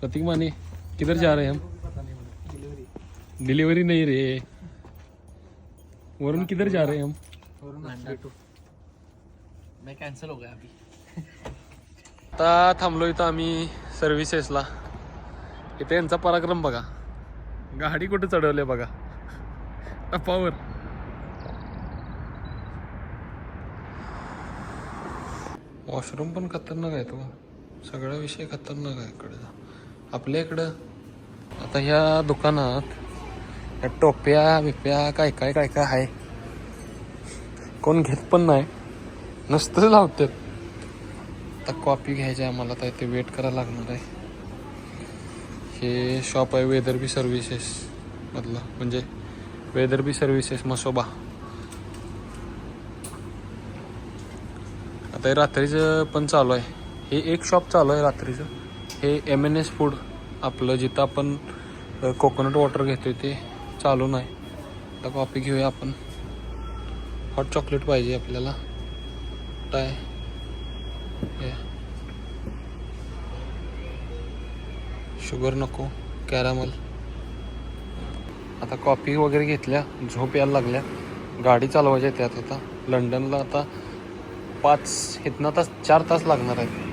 प्रतीक माने किधर जा रहे हैं हम? डिलीवरी नहीं रे। वरुण किधर जा रहे हैं हम? मैं कैंसिल हो गया अभी। आता थांबलो इथं आम्ही सर्व्हिसेसला इथे यांचा पराक्रम बघा. गाडी कुठे चढवली बघा. टपावर. वॉशरूम पण खतरनाक आहे तो. सगळा विषय खतरनाक आहे इकडे आपल्या इकडं. आता ह्या दुकानात ह्या टोप्या बिप्या काय काय काय काय आहे. कोण घेत पण नाही. नसतंच लावतात. आता कॉपी घ्यायची आहे आम्हाला तर ते वेट करायला लागणार आहे. हे शॉप आहे वेदरबी सर्व्हिसेस मधलं. म्हणजे वेदरबी सर्व्हिसेस मसोबा. आता हे रात्रीचं पण चालू आहे. हे एक शॉप चालू आहे रात्रीचं. हे एम एन एस फूड आपलं जिथं आपण कोकोनट वॉटर घेतोय ते चालू नाही आता कॉफी घेऊया आपण. हॉट चॉकलेट पाहिजे आपल्याला. काय शुगर नको कॅरामल आता कॉफी वगैरे घेतल्या झोप यायला लागल्या. गाडी चालवायची त्यात आता. लंडनला आता पाच इथनं तास चार तास लागणार आहेत.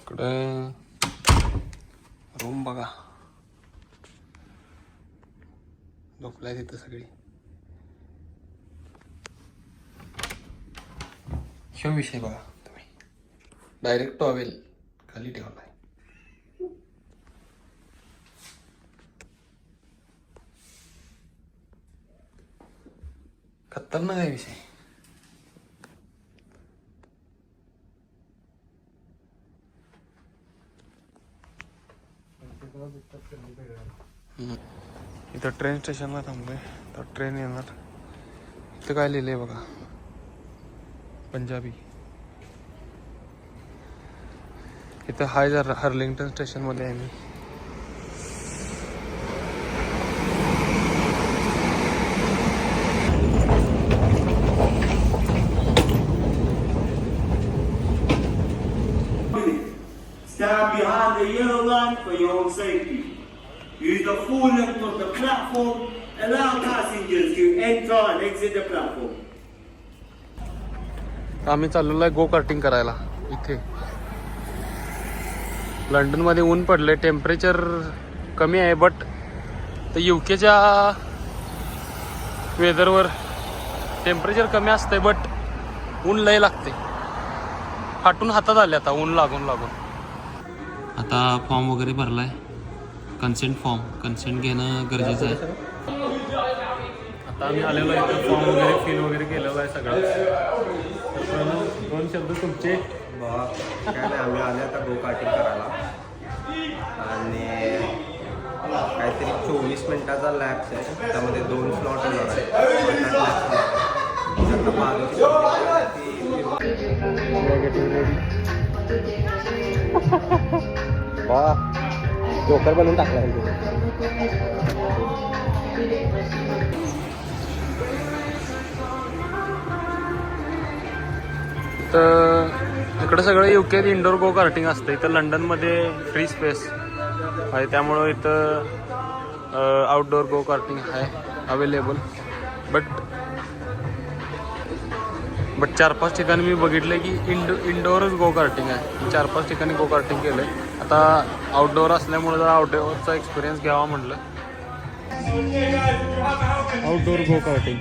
इकडे रूम बघा. झोपलाय तिथं सगळी. ह्यो विषय बघा तुम्ही. डायरेक्ट टॉवेल खाली ठेवलाय. खतरनाक आहे विषय. इथं ट्रेन स्टेशनला थांबलोय. तर ट्रेन येणार. इथं काय लिहिलंय बघा. पंजाबी. इथं हाय जर हर्लिंग्टन स्टेशनमध्ये आहे मी. Stand behind the yellow line for your own safety. Use the full length of the platform. Allow passengers to enter and exit the platform. आम्ही चाललेलो आहे गो कार्टिंग करायला इथे लंडनमध्ये ऊन पडले टेम्परेचर कमी आहे बट तर युकेच्या वेदरवर टेम्परेचर कमी असतंय बट ऊन लय लागते फाटून हातात आले आता ऊन लागून लागून आता फॉर्म वगैरे भरलाय. कन्सेंट फॉर्म कन्सेंट घेणं गरजेचं आहे. आता आम्ही आलेलो आहे फॉर्म वगैरे फिल वगैरे केलेलं आहे सगळं. दोन शब्द तुमचे. बघा काय नाही आम्ही आले आता गो कार्टिंग करायला. आणि काहीतरी चोवीस मिनिटाचा लॅब्स आहे. त्यामध्ये दोन स्लॉट होणार आहे पन्नास laps जोकर बनवून टाकला तर इकडं सगळं युकेत इंडोर गो कार्टिंग असतं. इथं लंडनमध्ये फ्री स्पेस आहे. त्यामुळं इथं आउटडोअर गो कार्टिंग आहे अवेलेबल बट बट चार पाच ठिकाणी मी बघितलं की इंडो इंडोरच गो कार्टिंग आहे चार पाच ठिकाणी गो कार्टिंग केलं आहे आता आउटडोअर असल्यामुळे जरा आउटडोअरचा एक्सपिरियन्स घ्यावा म्हटलं. Outdoor go karting